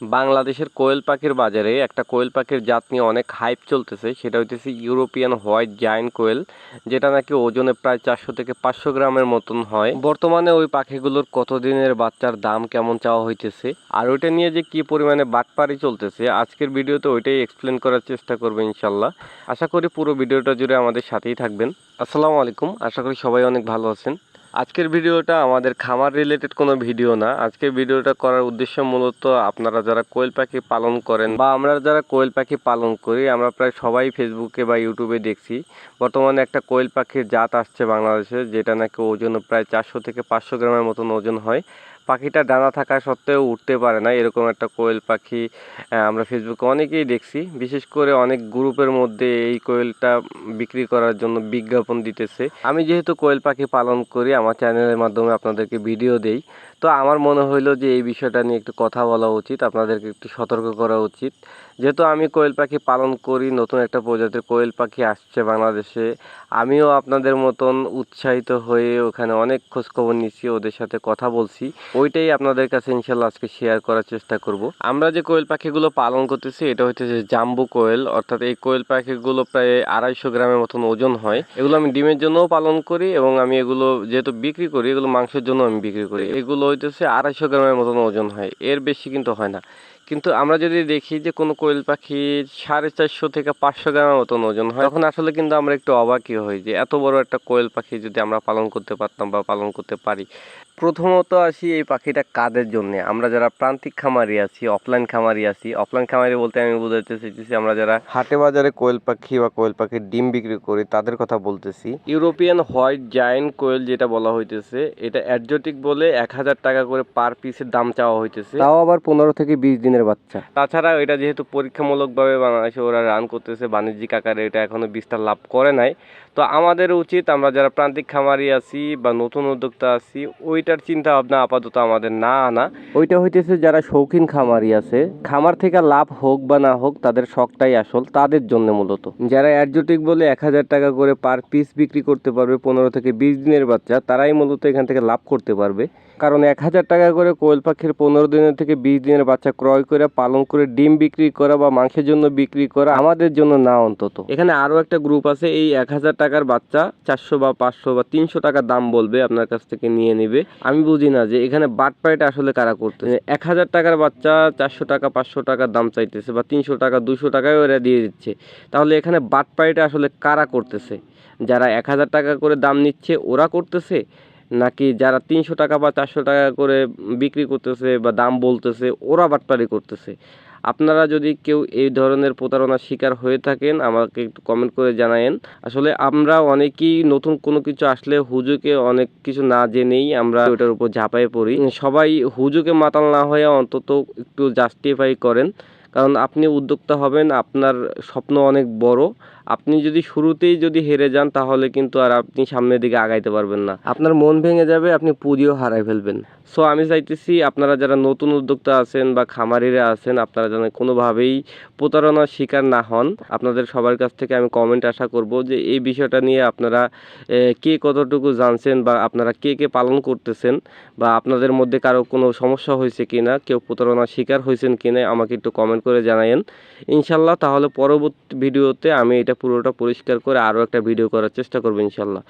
বাংলাদেশের কোয়েল পাখির বাজারে একটা কোয়েল পাখির জাত নিয়ে অনেক হাইপ চলতেছে। সেটা হইতেছে ইউরোপিয়ান হোয়াইট জায়ান্ট কোয়েল, যেটা নাকি ওজনে প্রায় চারশো থেকে পাঁচশো গ্রামের মতন হয়। বর্তমানে ওই পাখিগুলোর কতদিনের বাচ্চার দাম কেমন চাওয়া হইতেছে? আর ওইটা নিয়ে যে কি পরিমাণে বাটপারি চলতেছে, আজকের ভিডিওতে ওইটাই এক্সপ্লেন করার চেষ্টা করবে ইনশাল্লাহ। আশা করি পুরো ভিডিওটা জুড়ে আমাদের সাথেই থাকবেন। আসসালামু আলাইকুম, আশা করি সবাই অনেক ভালো আছেন। আজকের ভিডিওটা আমাদের খামার রিলেটেড কোনো ভিডিও না। আজকের ভিডিওটা করার উদ্দেশ্য মূলত আপনারা যারা কোয়েল পাখি পালন করেন বা আমরা যারা কোয়েল পাখি পালন করি, আমরা প্রায় সবাই ফেসবুকে বা ইউটিউবে দেখছি। বর্তমানে একটা কোয়েল পাখির জাত আসছে বাংলাদেশে, যেটা নাকি ওজন প্রায় চারশো থেকে পাঁচশো গ্রামের মতন ওজন হয়। পাখিটা ডানা থাকা সত্ত্বেও উঠতে পারে না। এরকম একটা কোয়েল পাখি আমরা ফেসবুকে অনেকেই দেখছি। বিশেষ করে অনেক গ্রুপের মধ্যে এই কোয়েলটা বিক্রি করার জন্য বিজ্ঞাপন দিতেছে। আমি যেহেতু কোয়েল পাখি পালন করি, আমার চ্যানেলের মাধ্যমে আপনাদেরকে ভিডিও দেই। তো আমার মনে হইল যে এই বিষয়টা নিয়ে একটু কথা বলা উচিত, আপনাদেরকে একটু সতর্ক করা উচিত। যেহেতু আমি কোয়েল পাখি পালন করি, নতুন একটা প্রজাতির কোয়েল পাখি আসছে বাংলাদেশে, আমিও আপনাদের মতন উৎসাহিত হয়ে ওখানে অনেক খোঁজখবর নিচ্ছি, ওদের সাথে কথা বলছি। ওইটাই আপনাদের কাছে ইনশাল্লাহ আজকে শেয়ার করার চেষ্টা করব। আমরা যে কোয়েল পাখিগুলো পালন করতেছি, এটা হচ্ছে যে জাম্বু কোয়েল, অর্থাৎ এই কোয়েল পাখিগুলো প্রায় আড়াইশো গ্রামের মতন ওজন হয়। এগুলো আমি ডিমের জন্যও পালন করি এবং আমি এগুলো যেহেতু বিক্রি করি, এগুলো মাংসের জন্য আমি বিক্রি করি। এগুলো হইতেছে আড়াইশো গ্রামের মতন ওজন হয়। এর বেশি কিন্তু হয় না। কিন্তু আমরা যদি দেখি যে কোনো কোয়েল পাখি সাড়ে চারশো থেকে পাঁচশো গ্রামের মতন ওজন হয় তখন আসলে কিন্তু আমরা একটু অবাকই হই যে এত বড় একটা কোয়েল পাখি যদি আমরা পালন করতে পারতাম বা পালন করতে পারি। প্রথমত আসি এই পাখিটা কাদের জন্য? আমরা যারা প্রান্তিক খামারি আছি অফলাইন খামারি আছি অফলাইন খামারি বলতে আমি বোঝাতে চাইতেছি আমরা যারা হাটে বাজারে কোয়েল পাখি বা কোয়েল পাখির ডিম বিক্রি করি তাদের কথা বলতেছি। ইউরোপিয়ান হোয়াইট জায়েন্ট কোয়েল যেটা বলা হইতেছে এটা অ্যাডজটিক বলে এক হাজার টাকা করে পার পিসের দাম চাওয়া হইতেছে। তাও আবার পনেরো থেকে বিশ দিনের বাচ্চা। তাছাড়া এটা যেহেতু পরীক্ষামূলকভাবে বাংলাদেশে ওরা রান করতেছে বাণিজ্যিক আকারে এটা এখনও বিস্তার লাভ করে নাই। তো আমাদের উচিত আমরা যারা প্রান্তিক খামারি আছি বা নতুন উদ্যোক্তা আছি ওইটার চিন্তা ভাবনা আপাতত আমাদের না আনা। ওইটা হইতেছে যারা শৌখিন খামারি আছে খামার থেকে লাভ হোক বা না হোক তাদের শখটাই আসল তাদের জন্য মূলত। যারা অ্যাডজোটিক বলে এক হাজার টাকা করে পার পিস বিক্রি করতে পারবে পনেরো থেকে বিশ দিনের বাচ্চা তারাই মূলত এখান থেকে লাভ করতে পারবে। কারণ এক হাজার টাকা করে কোয়েল পাখির পনেরো দিনের থেকে বিশ দিনের বাচ্চা ক্রয় করে পালন করে ডিম বিক্রি করা বা মাংসের জন্য বিক্রি করা আমাদের জন্য না অন্তত। এখানে আরও একটা গ্রুপ আছে, এই এক হাজার টাকার বাচ্চা চারশো বা পাঁচশো বা তিনশো টাকা দাম বলবে, আপনার কাছ থেকে নিয়ে নেবে। আমি বুঝি না যে এখানে বাটপাইটা আসলে কারা করতেছে? এক হাজার টাকার বাচ্চা চারশো টাকা, পাঁচশো টাকার দাম চাইতেছে বা তিনশো টাকা, দুশো টাকায় ওরা দিয়ে দিচ্ছে। তাহলে এখানে বাটপাইটা আসলে কারা করতেছে? যারা এক হাজার টাকা করে দাম নিচ্ছে, ওরা করতেছে? নাকি যারা তিনশো টাকা বা চারশো টাকা করে বিক্রি করতেছে বা দাম বলতেছে, ওরা বাটপারি করতেছে? আপনারা যদি কেউ এই ধরনের প্রতারণার শিকার হয়ে থাকেন, আমাকে একটু কমেন্ট করে জানায়েন। আসলে আমরা অনেকেই নতুন কোনো কিছু আসলে হুজুকে অনেক কিছু না জেনেই আমরা ওটার উপর ঝাঁপাই পড়ি। সবাই হুজুকে মাতাল না হয়ে অন্তত একটু জাস্টিফাই করেন। কারণ আপনি উদ্যোক্তা হবেন, আপনার স্বপ্ন অনেক বড়। আপনি যদি শুরুতেই যদি হেরে যান, তাহলে কিন্তু আর আপনি সামনের দিকে আগাইতে পারবেন না। আপনার মন ভেঙে যাবে, আপনি পুঁজিও হারাই ফেলবেন। সো আমি চাইতেছি আপনারা যারা নতুন উদ্যোক্তা আছেন বা খামারিরা আছেন, আপনারা যেন কোনোভাবেই প্রতারণার শিকার না হন। আপনাদের সবার কাছ থেকে আমি কমেন্ট আশা করব যে, এই বিষয়টা নিয়ে আপনারা কে কতটুকু জানছেন বা আপনারা কে কে পালন করতেছেন বা আপনাদের মধ্যে কারও কোনো সমস্যা হয়েছে কি না কেউ প্রতারণার শিকার হয়েছেন কিনা, আমাকে একটু কমেন্ট করে জানায়েন। ইনশাল্লাহ তাহলে পরবর্তী ভিডিওতে আমি এটা পুরোটা পরিষ্কার করে আরও একটা ভিডিও করার চেষ্টা করব ইনশাল্লাহ।